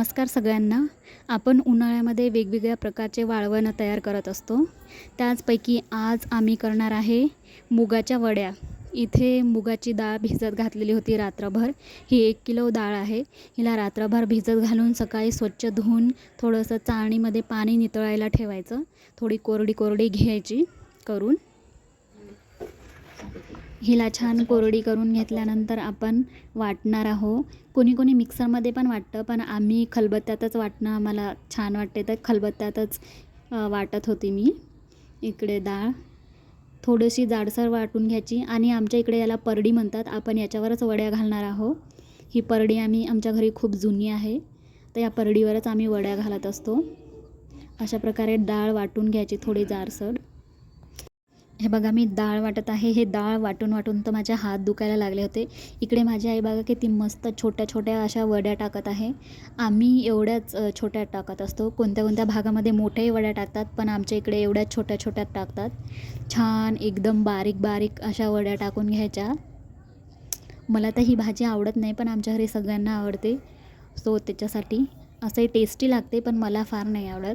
नमस्कार सगळ्यांना. आपण उन्हाळ्यामध्ये वेगवेगळ्या प्रकारचे वाळवणं तयार करत असतो. त्याचपैकी आज आम्ही करणार आहे मुगाच्या वड्या. इथे मुगाची डाळ भिजत घातलेली होती रात्रभर. ही एक किलो डाळ आहे. हिला रात्रभर भिजत घालून सकाळी स्वच्छ धुवून थोडंसं चाळणीमध्ये पाणी नितळायला ठेवायचं. थोडी कोरडी कोरडी घ्यायची करून. हिला छान कोरडी करून घेतल्यानंतर आपण वाटणार आहो. कोणी कोणी मिक्सरमध्ये पण वाटतं पण आम्ही खलबत्त्यातच वाटणं आम्हाला छान वाटते. तर खलबत्त्यातच वाटत होती मी. इकडे डाळ थोडीशी जाडसर वाटून घ्यायची आणि आमच्या इकडे याला परडी म्हणतात. आपण याच्यावरच वड्या घालणार आहो ही परडी आम्ही आमच्या घरी खूप जुनी आहे. तर या परडीवरच आम्ही वड्या घालत असतो. अशा प्रकारे डाळ वाटून घ्यायची थोडी जाडसर. हे बघा मी डाळ वाटत आहे. हे डाळ वाटून वाटून तर माझे हात दुखायला लागले होते. इकडे माझी आई बघा किती मस्त छोट्या छोट्या अशा वड्या टाकत आहे. आम्ही एवढ्याच छोट्या टाकत असतो. कोणत्या कोणत्या भागामध्ये मोठ्याही वड्या टाकतात पण आमच्या इकडे एवढ्या छोट्या छोट्या टाकतात. छान एकदम बारीक बारीक अशा वड्या टाकून घ्यायच्या. मला तर ही भाजी आवडत नाही पण आमच्या घरी सगळ्यांना आवडते. सो त्याच्यासाठी असंही टेस्टी लागते पण मला फार नाही आवडत.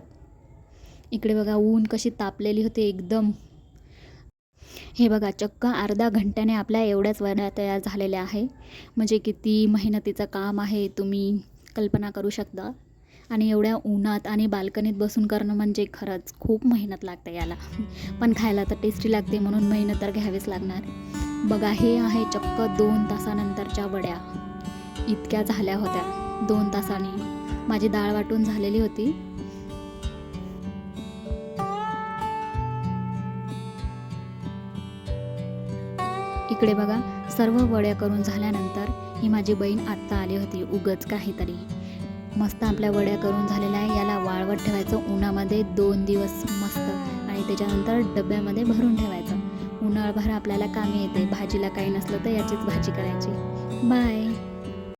इकडे बघा ऊन कशी तापलेली होती एकदम. हे बघा चक्क अर्धा घंट्याने आपल्या एवढ्याच वड्या तयार झालेल्या आहे. म्हणजे किती मेहनतीचं काम आहे तुम्ही कल्पना करू शकता. आणि एवढ्या उन्हात आणि बाल्कनीत बसून करणं म्हणजे खरंच खूप मेहनत लागते याला. पण खायला तर टेस्टी लागते म्हणून मेहनत तर घ्यावीच लागणार. बघा हे आहे चक्क दोन तासानंतरच्या वड्या. इतक्या झाल्या होत्या दोन तासांनी. माझी डाळ वाटून झालेली होती. इकडे बघा सर्व वड्या करून झाल्यानंतर ही माझी बहीण आत्ता आली होती उगच काहीतरी. मस्त आपल्या वड्या करून झालेल्या आहे याला वाळवत ठेवायचं उन्हामध्ये दोन दिवस मस्त. आणि त्याच्यानंतर डब्यामध्ये भरून ठेवायचं. उन्हाळभर आपल्याला कामी येते भाजीला काही नसलं तर याचीच भाजी करायची. बाय